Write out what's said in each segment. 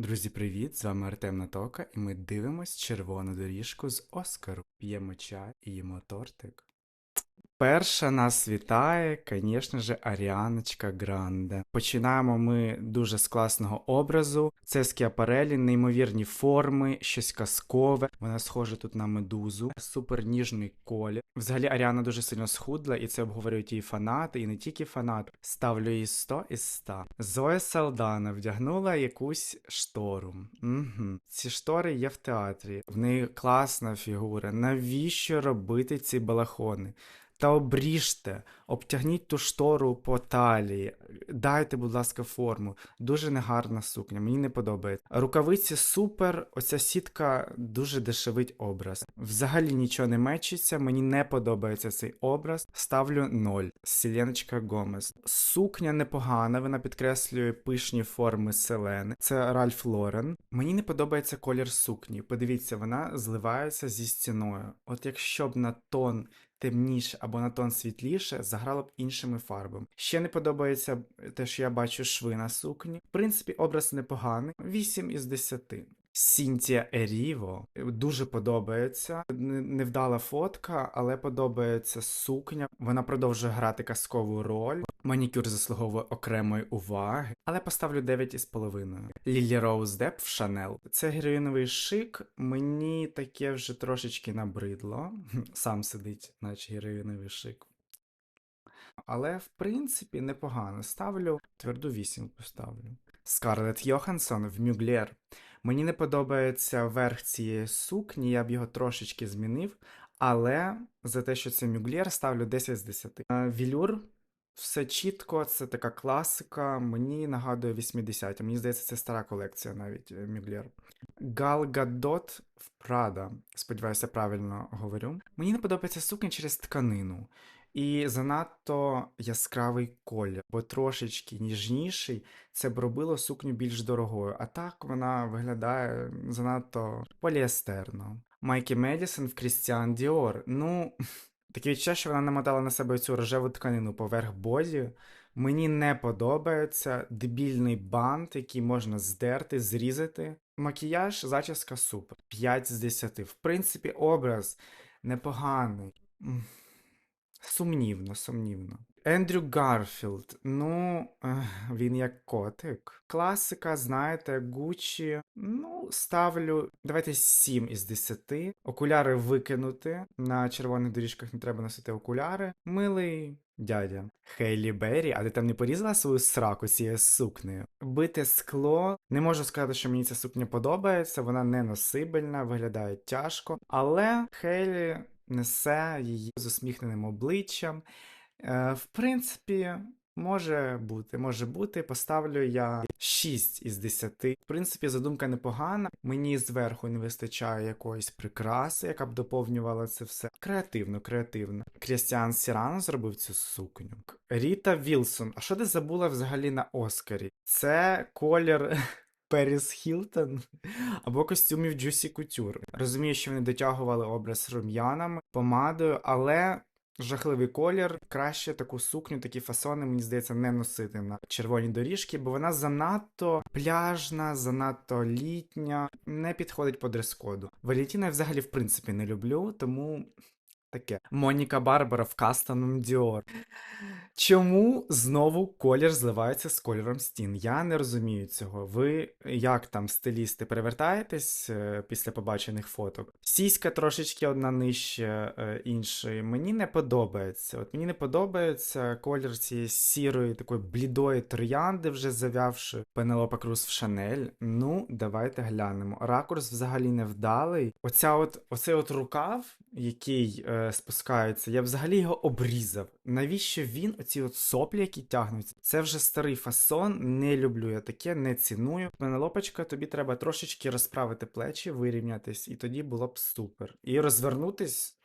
Друзі, привіт! З вами Артем Натока, і ми дивимось червону доріжку з Оскару. П'ємо чай і їмо тортик. Перша нас вітає, звісно ж, Аріаночка Гранде. Починаємо ми дуже з класного образу. Це скіапарелі, неймовірні форми, щось казкове. Вона схожа тут на медузу, супер ніжний колір. Взагалі Аріана дуже сильно схудла, і це обговорюють її фанати, і не тільки фанати. Ставлю їй 100 із 100. Зоя Салдана вдягнула якусь штору. Угу. Ці штори є в театрі. В неї класна фігура. Навіщо робити ці балахони? Та обріжте, обтягніть ту штору по талії, дайте, будь ласка, форму. Дуже негарна сукня, мені не подобається. Рукавиці супер, оця сітка дуже дешевить образ. Взагалі нічого не мечиться, мені не подобається цей образ. Ставлю 0. Селеночка Гомес. Сукня непогана, вона підкреслює пишні форми селени. Це Ральф Лорен. Мені не подобається колір сукні. Подивіться, вона зливається зі стіною. От якщо б на тон темніше або на тон світліше, заграло б іншими фарбами. Ще не подобається те, що я бачу шви на сукні. В принципі, образ непоганий. 8 із 10. Сінтія Еріво дуже подобається. Невдала фотка, але подобається сукня. Вона продовжує грати казкову роль. Манікюр заслуговує окремої уваги, але поставлю 9,5. Лілі Роуз Деп в Шанел. Це героїновий шик. Мені таке вже трошечки набридло. Сам сидить, наче героїновий шик. Але, в принципі, непогано. Ставлю тверду вісімку ставлю. Скарлетт Йоханссон в Мюглєр. Мені не подобається верх цієї сукні, я б його трошечки змінив, але за те, що це Мюглєр, ставлю 10 з 10. Е, Вілюр, все чітко, це така класика, мені нагадує 80 Мені здається, це стара колекція навіть е, Мюглєр. Гал Гадот в Прада. Сподіваюся, правильно говорю. Мені не подобається сукня через тканину. І занадто яскравий колір, бо трошечки ніжніший це б робило сукню більш дорогою. А так вона виглядає занадто поліестерно. Майкі Медісон в Крістіан Діор. Ну, таке відчуття, що вона намотала на себе цю рожеву тканину поверх боді. Мені не подобається дебільний бант, який можна здерти, зрізати. Макіяж, зачіска супер. 5 з 10. В принципі, образ непоганий. Сумнівно, сумнівно. Ендрю Гарфілд, ну, він як котик. Класика, знаєте, Гуччі. Ну, ставлю. Давайте 7 із 10. Окуляри викинути. На червоних доріжках не треба носити окуляри. Милий дядя. Хейлі Беррі, а ти там не порізала свою сраку цією сукнею? Бите скло. Не можу сказати, що мені ця сукня подобається, вона не носибельна, виглядає тяжко. Але Хейлі несе її з усміхненим обличчям. Е, в принципі, може бути, може бути. Поставлю я 6 із 10. В принципі, задумка непогана. Мені зверху не вистачає якоїсь прикраси, яка б доповнювала це все. Креативно, креативно. Крістіан Сірано зробив цю сукню. Ріта Вілсон. А що ти забула взагалі на Оскарі? Це колір. Періс Хілтон або костюмів Джусі Кутюр. Розумію, що вони дотягували образ рум'янами, помадою, але жахливий колір. Краще таку сукню, такі фасони, мені здається, не носити на червоні доріжки, бо вона занадто пляжна, занадто літня, не підходить по дрес-коду. Валентіна я взагалі в принципі не люблю, тому. Таке. Моніка Барбара в кастомом Діор. Чому знову колір зливається з кольором стін? Я не розумію цього. Ви як там, стилісти, перевертаєтесь е, після побачених фоток? Сіська трошечки одна нижче е, іншої. Мені не подобається. От мені не подобається колір цієї сірої, такої блідої троянди, вже завявши Пенелопа Круз в Шанель. Ну, давайте глянемо. Ракурс взагалі невдалий. Оця от, оцей от рукав, який е, спускається, я взагалі його обрізав. Навіщо він, оці от соплі, які тягнуться? Це вже старий фасон, не люблю я таке, не ціную. Пенелопочка, тобі треба трошечки розправити плечі, вирівнятись, і тоді було б супер. І розвернутись.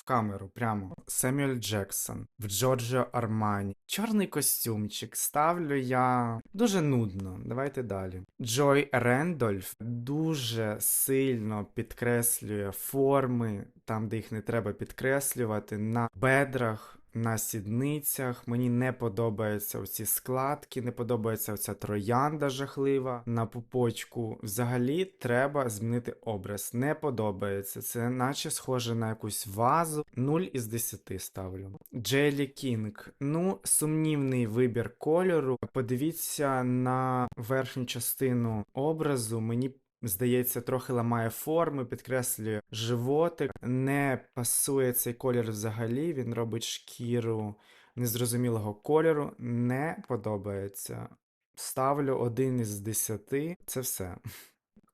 В камеру прямо. Семюель Джексон в Джорджо Армані. Чорний костюмчик. Ставлю я дуже нудно. Давайте далі. Джой Рендольф дуже сильно підкреслює форми там, де їх не треба підкреслювати, на бедрах. На сідницях. Мені не подобаються оці складки, не подобається оця троянда жахлива на пупочку. Взагалі треба змінити образ. Не подобається. Це наче схоже на якусь вазу. 0 із 10 ставлю. Джелі Кінг. Ну, сумнівний вибір кольору. Подивіться на верхню частину образу. Мені Здається, трохи ламає форми, підкреслює животик. Не пасує цей колір взагалі. Він робить шкіру незрозумілого кольору. Не подобається. Ставлю один із десяти. Це все.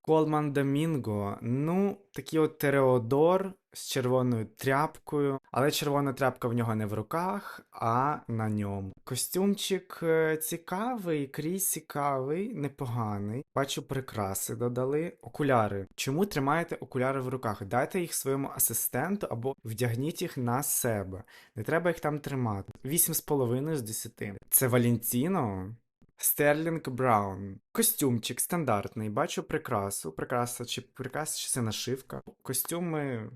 Колман Домінго. Ну, такий от Тереодор з червоною тряпкою, але червона тряпка в нього не в руках, а на ньому. Костюмчик е, цікавий, крізь цікавий, непоганий. Бачу, прикраси додали. Окуляри. Чому тримаєте окуляри в руках? Дайте їх своєму асистенту або вдягніть їх на себе. Не треба їх там тримати. 8,5 з 10. Це Валентіно. Стерлінг Браун. Костюмчик стандартний. Бачу прикрасу. Прикраса чи прикраса, чи це нашивка. Костюми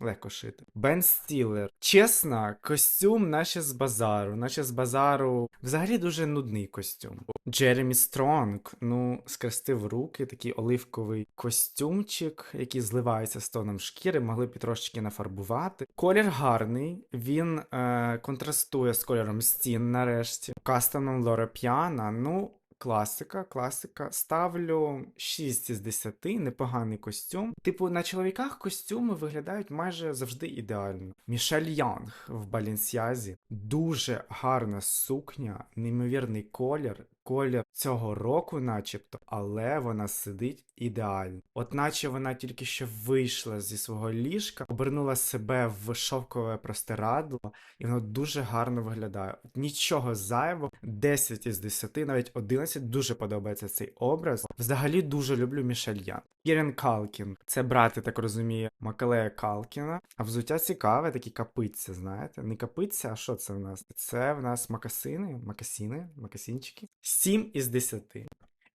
легко шити. Бен Стілер. Чесно, костюм наче з базару. Наче з базару. Взагалі дуже нудний костюм. Джеремі Стронг. Ну, скрестив руки, такий оливковий костюмчик, який зливається з тоном шкіри, могли б трошечки нафарбувати. Колір гарний, він е, контрастує з кольором стін нарешті. Кастаном Лора Піана. Ну. Класика, класика. Ставлю 6 із 10, непоганий костюм. Типу, на чоловіках костюми виглядають майже завжди ідеально. Мішель Янг в Балінсязі. Дуже гарна сукня, неймовірний колір. Колір цього року, начебто, але вона сидить ідеально. От наче вона тільки що вийшла зі свого ліжка, обернула себе в шовкове простирадло, і воно дуже гарно виглядає. Нічого зайвого, 10 із 10, навіть 11, дуже подобається цей образ. Взагалі дуже люблю Мішель Ян. Кірен Калкін, це брат, я так розумію, Макалея Калкіна. А взуття цікаве, такі капиця, знаєте? Не капиця, а що це в нас? Це в нас макасини, макасіни, макасінчики. 7 із 10.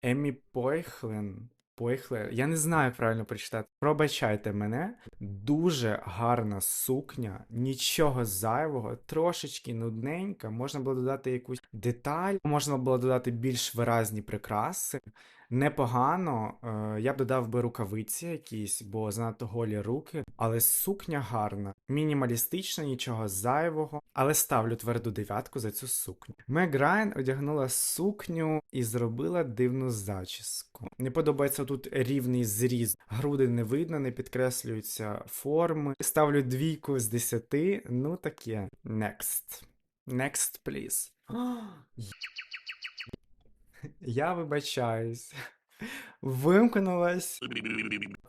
Емі Пойхлен. Пойхле, Я не знаю, як правильно прочитати. Пробачайте мене. Дуже гарна сукня, нічого зайвого, трошечки нудненька. Можна було додати якусь деталь, можна було додати більш виразні прикраси. Непогано, е, я б додав би рукавиці якісь, бо занадто голі руки, але сукня гарна, мінімалістична, нічого зайвого, але ставлю тверду дев'ятку за цю сукню. Мег Райан одягнула сукню і зробила дивну зачіску. Не подобається тут рівний зріз, груди не видно, не підкреслюються форми. Ставлю двійку з десяти, ну таке. Next. Next, please. Я вибачаюсь. Вимкнулась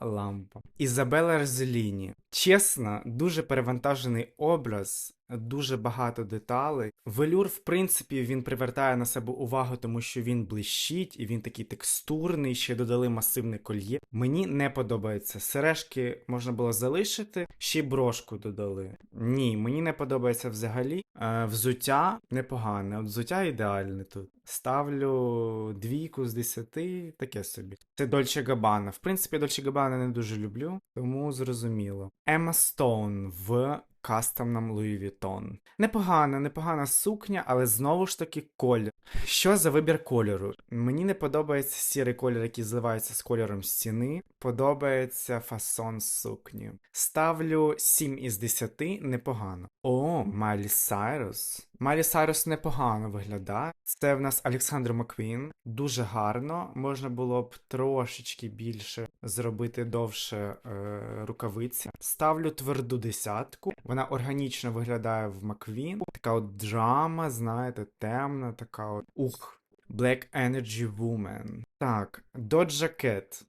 лампа. Ізабела Розеліні. Чесно, дуже перевантажений образ, дуже багато деталей. Велюр, в принципі, він привертає на себе увагу, тому що він блищить і він такий текстурний, ще додали масивне кольє. Мені не подобається. Сережки можна було залишити, ще й брошку додали. Ні, мені не подобається взагалі. Е, взуття непогане, от взуття ідеальне тут. Ставлю двійку з десяти, таке собі. Це Дольче Габана. В принципі, Дольче Габана не дуже люблю, тому зрозуміло. Емма Стоун в кастомном Луї Вітон. Непогана, непогана сукня, але знову ж таки колір. Що за вибір кольору? Мені не подобається сірий колір, який зливається з кольором стіни. Подобається фасон сукні. Ставлю 7 із 10, непогано. О, Майлі Сайрус. Майлі Сайрус непогано виглядає. Це в нас Олександр Маквін. Дуже гарно. Можна було б трошечки більше зробити довше е, рукавиці. Ставлю тверду десятку. Вона органічно виглядає в Маквін. Така от драма, знаєте, темна, така от ух. Black Energy Woman. Так, Доджа Кет.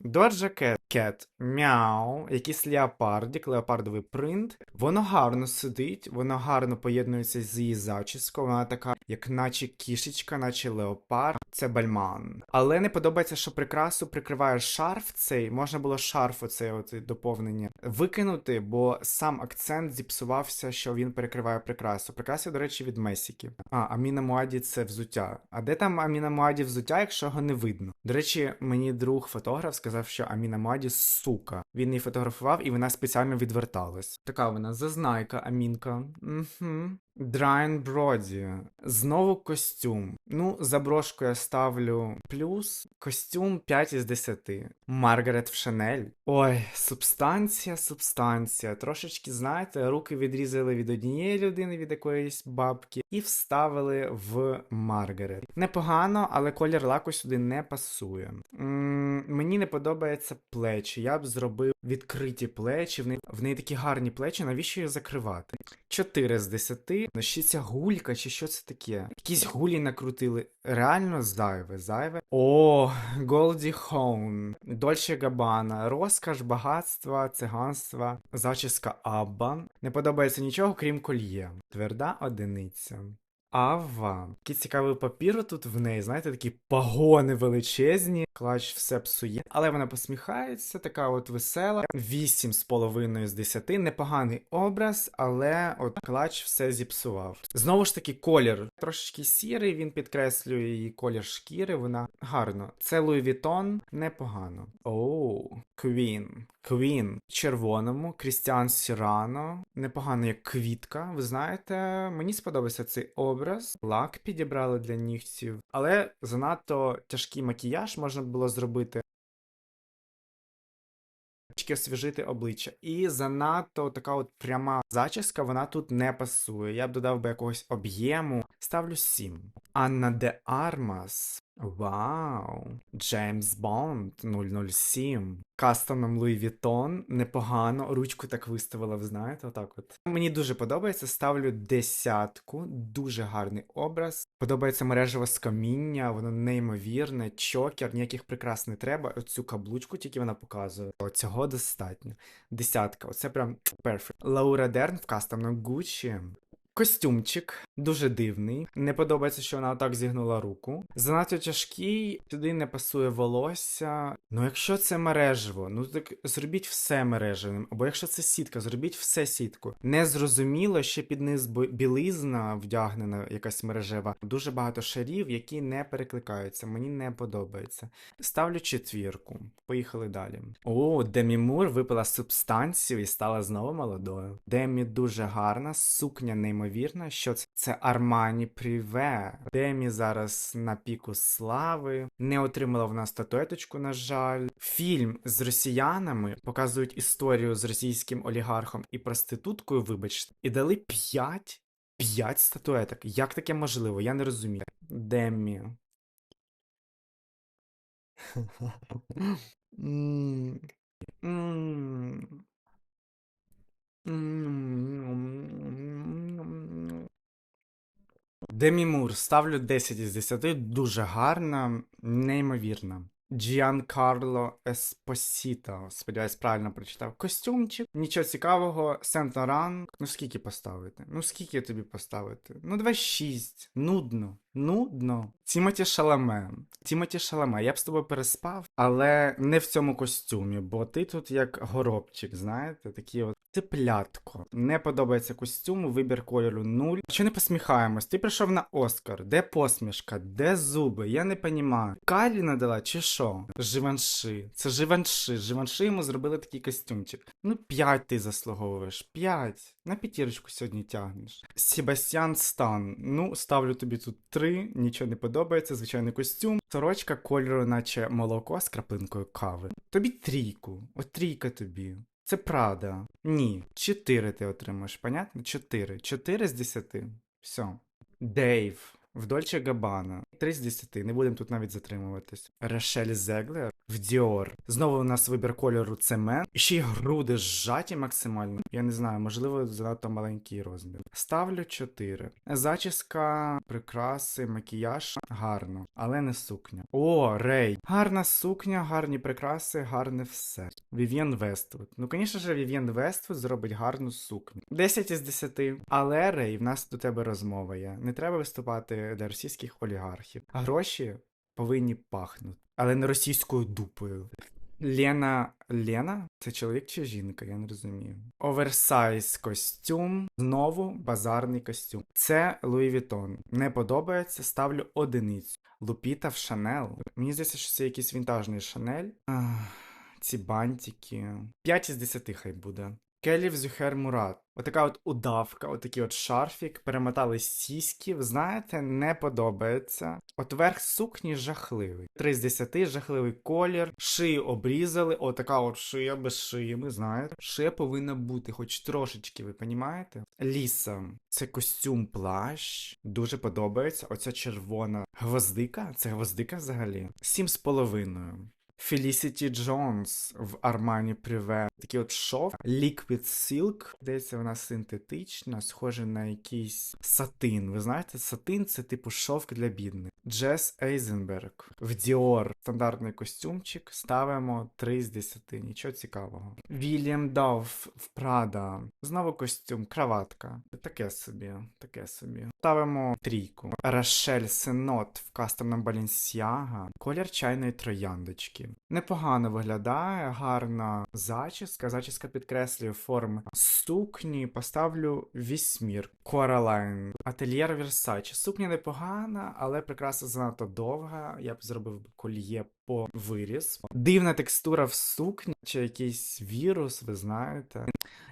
Доджа Кет, Кет, Мяу, якийсь леопардик, леопардовий принт. Воно гарно сидить, воно гарно поєднується з її зачіскою. Вона така, як наче кішечка, наче леопард. Це бальман. Але не подобається, що прикрасу прикриває шарф цей. Можна було шарф оцей от доповнення викинути, бо сам акцент зіпсувався, що він перекриває прикрасу. Прикраси, до речі, від Месіки. А, Аміна Муаді це взуття. А де там Аміна Муаді взуття, якщо його не видно? До речі, мені друг фотограф сказав, що Аміна Муаді сука. Він її фотографував і вона спеціально відверталась. Така вона зазнайка, Амінка. Угу. Драйн Броді. Знову костюм. Ну, за брошку я ставлю плюс. Костюм 5 із 10. Маргарет в Шанель. Ой, субстанція, субстанція. Трошечки, знаєте, руки відрізали від однієї людини, від якоїсь бабки, і вставили в Маргарет. Непогано, але колір лаку сюди не пасує. м мені не подобається плечі. Я б зробив відкриті плечі. В неї, в неї такі гарні плечі, навіщо їх закривати? 4 з 10. Ну, ще ця гулька, чи що це таке? Якісь гулі накрутили. Реально зайве, зайве. О, Голді Хоун, Дольче Габана, розкаш, багатства, циганства, зачіска Абба. Не подобається нічого, крім кольє. Тверда одиниця. Ава. Який цікавий папір тут в неї, знаєте, такі пагони величезні, клач все псує. Але вона посміхається, така от весела. 8 з половиною з 10. Непоганий образ, але от клач все зіпсував. Знову ж таки, колір трошечки сірий, він підкреслює її колір шкіри. Вона гарно. Це Louis Vuitton, непогано. Оу. Queen в червоному, Крістіан Сірано. Непогано як квітка. Ви знаєте, мені сподобався цей образ. Лак підібрали для нігтів, але занадто тяжкий макіяж можна було зробити. Освіжити обличчя. І занадто така от пряма зачіска, вона тут не пасує. Я б додав би якогось об'єму. Ставлю 7. Анна де Армас. Вау! Джеймс Бонд 007. Кастомом Луї Вітон. Непогано. Ручку так виставила, ви знаєте, отак от. Мені дуже подобається. Ставлю десятку. Дуже гарний образ. Подобається мережево з каміння, воно неймовірне, чокер, ніяких прикрас не треба. Оцю каблучку тільки вона показує. Цього достатньо. Десятка. Оце прям перфект. Лаура Дерн в кастомному Гуччі. Костюмчик дуже дивний. Не подобається, що вона отак зігнула руку. Занадто тяжкий, туди не пасує волосся. Ну, якщо це мережево, ну так зробіть все мережевим. Або якщо це сітка, зробіть все сітку. Незрозуміло, ще під низ білизна вдягнена, якась мережева. Дуже багато шарів, які не перекликаються. Мені не подобається. Ставлю четвірку. Поїхали далі. О, Демі Мур випила субстанцію і стала знову молодою. Демі дуже гарна, сукня неймовірна. Що це? Армані Пріве. Демі зараз на піку слави. Не отримала вона статуеточку, на жаль. Фільм з росіянами показують історію з російським олігархом і проституткою, вибачте, і дали 5 5 статуеток. Як таке можливо? Я не розумію. Демі. М. М. Демі Мур, ставлю 10 із 10, дуже гарна, неймовірна. Джіан Карло Еспосіто, сподіваюсь, правильно прочитав. Костюмчик, нічого цікавого, Сент Лоран. Ну скільки поставити? Ну скільки тобі поставити? Ну давай 6. Нудно. Нудно. Тімоті Шаламе. Тімоті Шаламе, я б з тобою переспав, але не в цьому костюмі, бо ти тут як горобчик, знаєте, такі от. Теплятко. Не подобається костюм, вибір кольору нуль. Що не посміхаємось? Ти прийшов на Оскар. Де посмішка? Де зуби? Я не понімаю. Калі надала чи що? Живанши. Це живанши. Живанши йому зробили такий костюмчик. Ну, п'ять ти заслуговуєш. П'ять. На п'ятірочку сьогодні тягнеш. Себастьян Стан. Ну, ставлю тобі тут три. Нічого не подобається. Звичайний костюм. Сорочка кольору, наче молоко з краплинкою кави. Тобі трійку. От трійка тобі. Це правда. Ні. Чотири ти отримаєш, понятно? Чотири. Чотири з десяти. Все. Дейв. В Дольче Габана. 3 з 10. Не будемо тут навіть затримуватись. Рашель Зеглер в Діор. Знову у нас вибір кольору цемент. І ще й груди зжаті максимально. Я не знаю, можливо, занадто маленький розмір. Ставлю 4. Зачіска, прикраси, макіяж. Гарно, але не сукня. О, Рей. Гарна сукня, гарні прикраси, гарне все. Вів'єн Вествуд. Ну, звісно ж, Вів'єн Вествуд зробить гарну сукню. 10 із 10. Але Рей, в нас до тебе розмова є. Не треба виступати для російських олігархів. Гроші повинні пахнути. Але не російською дупою. Лена. Лена? Це чоловік чи жінка? Я не розумію. Оверсайз костюм. Знову базарний костюм. Це Луї Вітон. Не подобається, ставлю одиницю. Лупіта в Шанел. Мені здається, що це якийсь вінтажний Шанель. Ах, ці бантики. 5 із 10 хай буде. Келів Зюхер Мурат. Отака от удавка, отакий от шарфік, перемотали сіськи, ви знаєте, не подобається. От верх сукні жахливий. 3 з 10, жахливий колір, шию обрізали, отака от шия без шиї, ви знаєте. Шия повинна бути, хоч трошечки, ви понімаєте? Ліса, це костюм плащ, дуже подобається. Оця червона гвоздика, це гвоздика взагалі. Сім з половиною. Felicity Джонс в Армані Privé. Такий от шов. Liquid Silk. Здається, вона синтетична, схожа на якийсь сатин. Ви знаєте, сатин це типу шовк для бідних. Джес Ейзенберг в Dior. Стандартний костюмчик. Ставимо 3 з 10. Нічого цікавого. Вільям Дав в Prada. Знову костюм, краватка. Таке собі, таке собі. Ставимо трійку. Рашель Сенот в кастомному Balenciaga. Колір чайної трояндочки. Непогано виглядає, гарна зачіска. Зачіска підкреслює форми сукні. Поставлю вісьмір. Coraline. Ательєр Versace. Сукня непогана, але прикраса занадто довга. Я б зробив би кольє по виріз. Дивна текстура в сукні, чи якийсь вірус, ви знаєте.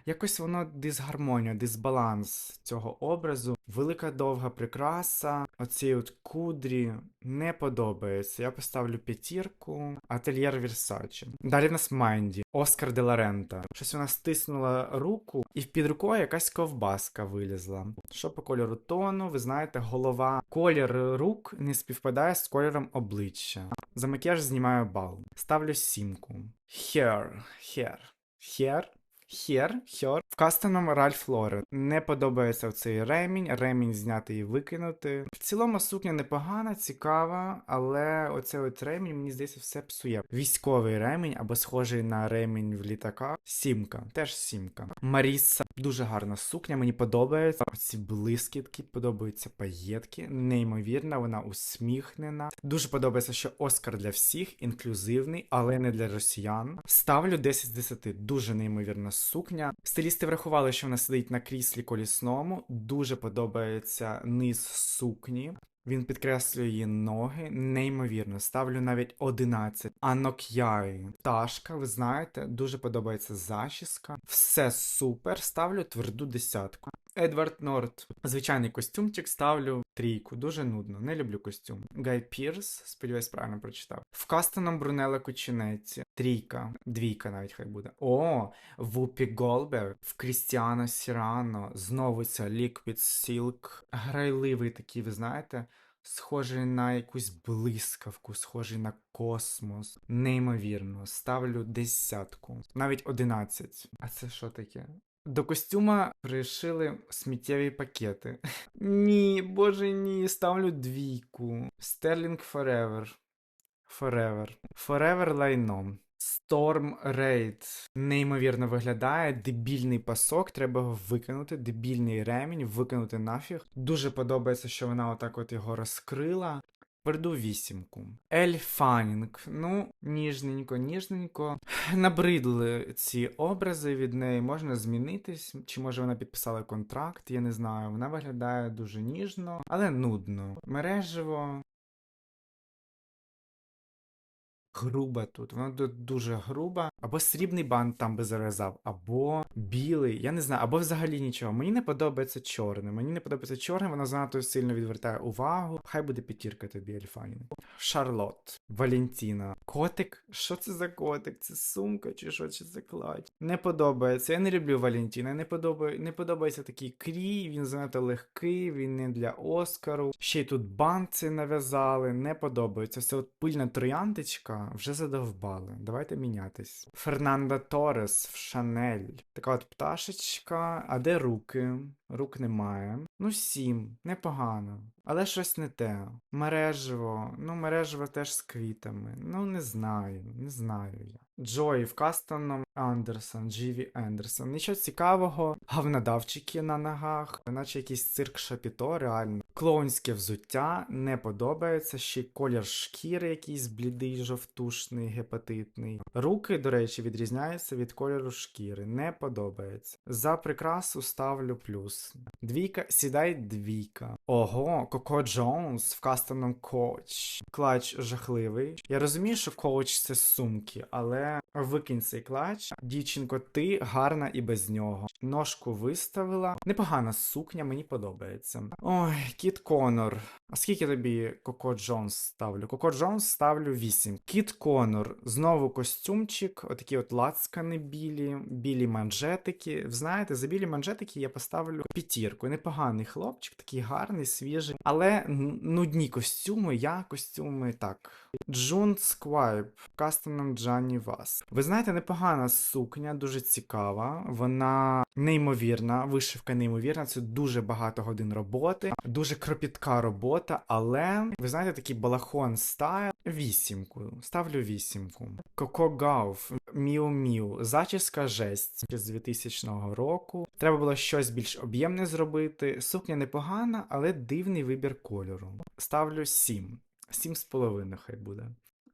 Якось воно дисгармонія, дисбаланс цього образу. Велика довга прикраса, оці от кудрі не подобається. Я поставлю п'ятірку, ательєр Versace. Далі в нас Майнді, Оскар де ла Рента. Щось вона стиснула руку, і під рукою якась ковбаска вилізла. Що по кольору тону, ви знаєте, голова. Колір рук не співпадає з кольором обличчя. За макіяж знімаю бал. Ставлю сімку. Hair, hair, hair. Хер, хер. В кастомному Ральф Лорен. Не подобається цей ремінь, ремінь зняти і викинути. В цілому сукня непогана, цікава, але оцей от ремінь, мені здається, все псує. Військовий ремінь або схожий на ремінь в літака. Сімка, теж сімка. Маріса, дуже гарна сукня, мені подобається. Оці блискітки, подобаються паєтки. Неймовірна, вона усміхнена. Дуже подобається, що Оскар для всіх, інклюзивний, але не для росіян. Ставлю 10 з 10. Дуже неймовірна сукня. Стилісти врахували, що вона сидить на кріслі колісному. Дуже подобається низ сукні. Він підкреслює її ноги, неймовірно. Ставлю навіть 11. Анок'яй. Пташка, ви знаєте, дуже подобається зачіска. Все супер. Ставлю тверду десятку. Едвард Норт. Звичайний костюмчик ставлю трійку. Дуже нудно. Не люблю костюм. Гай Пірс, сподіваюсь, правильно прочитав. В кастаном Брунелла Кучинеці. Трійка. Двійка навіть хай буде. О, Вупі Голберг. В Крістіано Сірано. Знову ця Liquid Silk. Грайливий такий, ви знаєте. Схожий на якусь блискавку, схожий на космос. Неймовірно. Ставлю десятку. Навіть одинадцять. А це що таке? До костюма пришили сміттєві пакети. Ні, боже ні, ставлю двійку. Sterling Forever. Forever. Forever лайном. Storm Raid. Неймовірно виглядає. Дебільний пасок, треба його викинути. Дебільний ремінь, викинути нафіг. Дуже подобається, що вона отак от його розкрила. Переду вісімку. Ель Фанінг. Ну, ніжненько, ніжненько. Набридли ці образи від неї. Можна змінитись. Чи може вона підписала контракт? Я не знаю. Вона виглядає дуже ніжно, але нудно. Мережево. Груба тут, вона дуже груба. Або срібний бант там би зав'язав, або білий, я не знаю, або взагалі нічого. Мені не подобається чорне. Мені не подобається чорне, воно занадто сильно відвертає увагу. Хай буде п'ятірка тобі, Ельфанін. Шарлот, Валентіна. Котик? Що це за котик? Це сумка чи що? Чи це кладь? Не подобається. Я не люблю Валентіна. Не подобає, не подобається такий крій, він занадто легкий, він не для Оскару. Ще й тут бант цей нав'язали. Не подобається. Це от пильна трояндочка вже задовбали. Давайте мінятись. Фернанда Торес в Шанель. Така от пташечка. А де руки? Рук немає. Ну, сім. Непогано. Але щось не те. Мережево. Ну, мережево теж з квітами. Ну, не знаю, не знаю я. Джой в кастомному Андерсон, Джіві Ендерсон. Нічого цікавого. Гавнодавчики на ногах, наче якийсь цирк шапіто, реально. Клоунське взуття не подобається. Ще й колір шкіри якийсь блідий, жовтушний, гепатитний. Руки, до речі, відрізняються від кольору шкіри. Не подобається. За прикрасу ставлю плюс. Двійка, сідай двійка. Ого, Коко Джонс в кастомному коуч. Клач жахливий. Я розумію, що коуч це сумки, але викинь цей клач. Дівчинко, ти гарна і без нього. Ножку виставила. Непогана сукня, мені подобається. Ой, Кіт Конор. А скільки тобі Коко Джонс ставлю? Коко Джонс ставлю 8. Кіт Конор. Знову костюмчик, отакі от лацкани білі, білі манжетики. Знаєте, за білі манжетики я поставлю п'ятірку. Непоганий хлопчик, такий гарний, свіжий. Але нудні костюми, я костюми так. Джун Сквайб, кастомом Джанні Вас. Ви знаєте, непогана сукня, дуже цікава. Вона неймовірна, вишивка неймовірна. Це дуже багато годин роботи, дуже кропітка робота, але ви знаєте, такий балахон стайл. Вісімку. Ставлю вісімку. Коко Гауф, Міу Міу, зачіска жесть з 2000 року. Треба було щось більш об'ємне зробити. Сукня непогана, але дивний вибір кольору. Ставлю 7. Сім з половиною хай буде.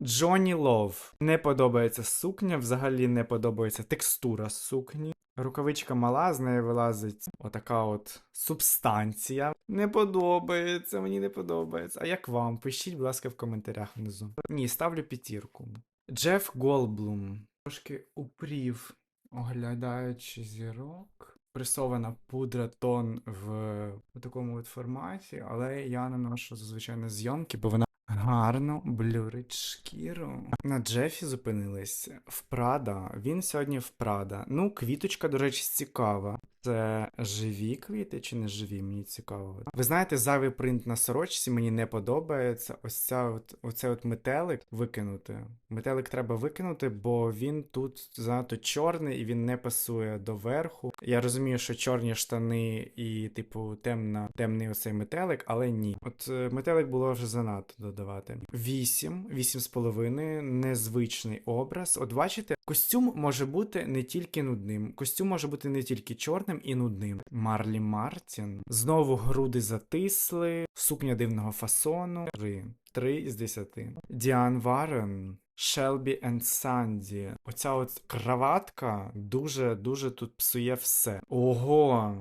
Джонні Лов. Не подобається сукня, взагалі не подобається текстура сукні. Рукавичка мала, з неї вилазить отака от субстанція. Не подобається, мені не подобається. А як вам? Пишіть, будь ласка, в коментарях внизу. Ні, ставлю п'ятірку. Джеф Голблум. Трошки упрів, оглядаючи зірок. Пресована пудра тон в, такому от форматі, але я наношу зазвичай на зйомки, бо вона гарно блюрить шкіру. На Джефі зупинились в Прада. Він сьогодні в Прада. Ну, квіточка, до речі, цікава. Це живі квіти чи не живі? Мені цікаво. Ви знаєте, зайвий принт на сорочці мені не подобається. Ось ця от, оцей от метелик викинути. Метелик треба викинути, бо він тут занадто чорний і він не пасує до верху. Я розумію, що чорні штани і, типу, темна, темний оцей метелик, але ні. От е, метелик було вже занадто додавати. Вісім, вісім з половиною, незвичний образ. От бачите, костюм може бути не тільки нудним, костюм може бути не тільки чорним і нудним. Марлі Мартін. Знову груди затисли, сукня дивного фасону. Три. Три із десяти. Діан Варен. Шелбі енд Санді. Оця от краватка дуже-дуже тут псує все. Ого!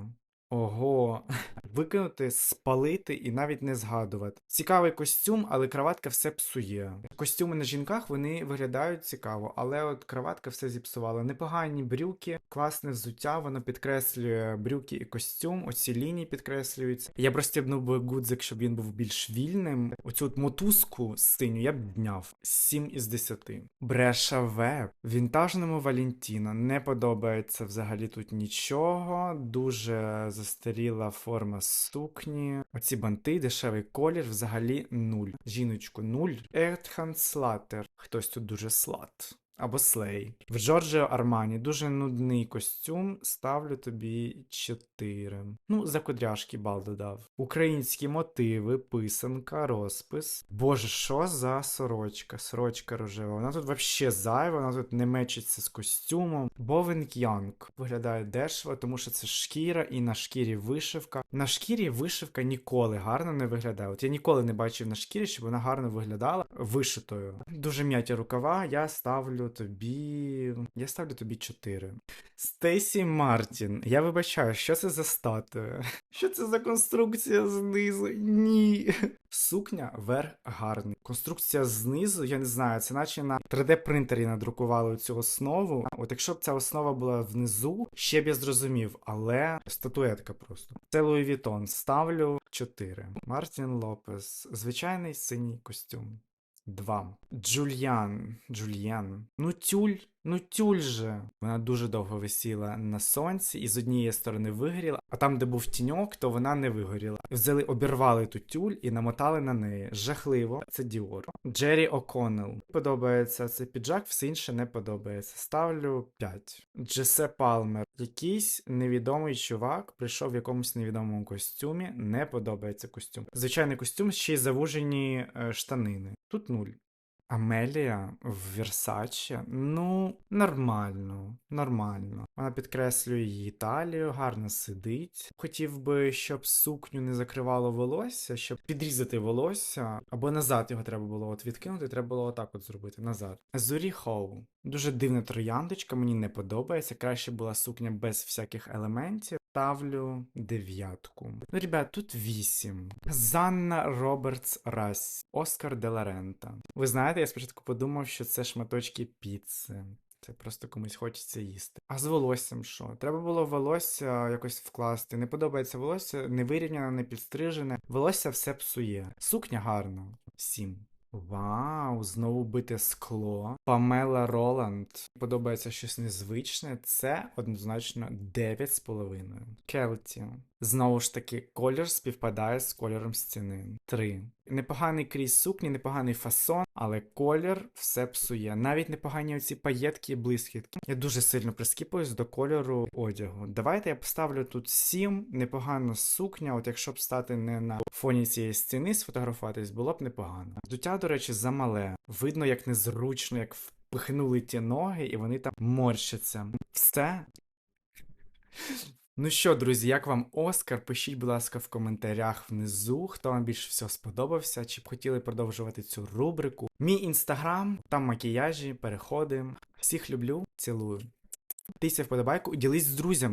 Ого, викинути, спалити і навіть не згадувати. Цікавий костюм, але краватка все псує. Костюми на жінках вони виглядають цікаво, але от краватка все зіпсувала. Непогані брюки, класне взуття, воно підкреслює брюки і костюм. Оці лінії підкреслюються. Я б розстібнув би гудзик, щоб він був більш вільним. Оцю от мотузку синю я б дняв 7 із 10. Бреша Веб. Вінтажному Валентіно не подобається взагалі тут нічого. Дуже застаріла форма сукні. Оці банти, дешевий колір, взагалі нуль. Жіночку нуль. Ертхан Слатер. Хтось тут дуже слат. Або слей. В Джорджіо Армані дуже нудний костюм. Ставлю тобі 4. Ну, за кудряшки бал додав. Українські мотиви, писанка, розпис. Боже, що за сорочка? Сорочка рожева. Вона тут вообще зайва, вона тут не мечиться з костюмом. Бовен Янг виглядає дешево, тому що це шкіра і на шкірі вишивка. На шкірі вишивка ніколи гарно не виглядає. От я ніколи не бачив на шкірі, щоб вона гарно виглядала вишитою. Дуже м'яті рукава, я ставлю тобі. Я ставлю тобі 4. Стейсі Мартін. Я вибачаю, що це за статуя? Що це за конструкція знизу? Ні. Сукня верх гарний. Конструкція знизу, я не знаю, це наче на 3D-принтері надрукували цю основу. От якщо б ця основа була внизу, ще б я зрозумів, але статуетка просто. Це Луї Вітон. Ставлю 4. Мартін Лопес. Звичайний синій костюм. 2. Джульян. Джульян. Ну тюль. Ну тюль же. Вона дуже довго висіла на сонці і з однієї сторони вигоріла, а там, де був тіньок, то вона не вигоріла. Взяли, обірвали ту тюль і намотали на неї. Жахливо. Це Діор. Джері О'Коннелл. Подобається цей піджак, все інше не подобається. Ставлю 5. Джесе Палмер. Якийсь невідомий чувак прийшов в якомусь невідомому костюмі. Не подобається костюм. Звичайний костюм, ще й завужені е, штанини. Тут нуль. Амелія в Версачі, ну, нормально, нормально. Вона підкреслює її талію, гарно сидить. Хотів би, щоб сукню не закривало волосся, щоб підрізати волосся, або назад його треба було от відкинути, треба було отак от зробити назад. Зурі Хоу. Дуже дивна трояндочка, мені не подобається. Краще була сукня без всяких елементів. Ставлю дев'ятку. Ну, ребят, тут вісім. Занна Робертс Расс, Оскар де ла Ви знаєте, я спочатку подумав, що це шматочки піци. Це просто комусь хочеться їсти. А з волоссям що? Треба було волосся якось вкласти. Не подобається волосся, не вирівняне, не підстрижене. Волосся все псує. Сукня гарна. Сім. Вау, знову бите скло. Памела Роланд. Подобається щось незвичне. Це однозначно 9,5. Келті. Знову ж таки, колір співпадає з кольором стіни. 3. Непоганий крізь сукні, непоганий фасон, але колір все псує. Навіть непогані оці паєтки і блискітки. Я дуже сильно прискіпуюсь до кольору одягу. Давайте я поставлю тут 7. Непогана сукня. От якщо б стати не на фоні цієї стіни, сфотографуватись, було б непогано. Взуття, до речі, замале. Видно, як незручно, як впихнули ті ноги, і вони там морщаться. Все. Ну що, друзі, як вам Оскар? Пишіть, будь ласка, в коментарях внизу, хто вам більше всього сподобався, чи б хотіли продовжувати цю рубрику. Мій інстаграм, там макіяжі, переходи. Всіх люблю, цілую. Тися вподобайку ділись з друзями.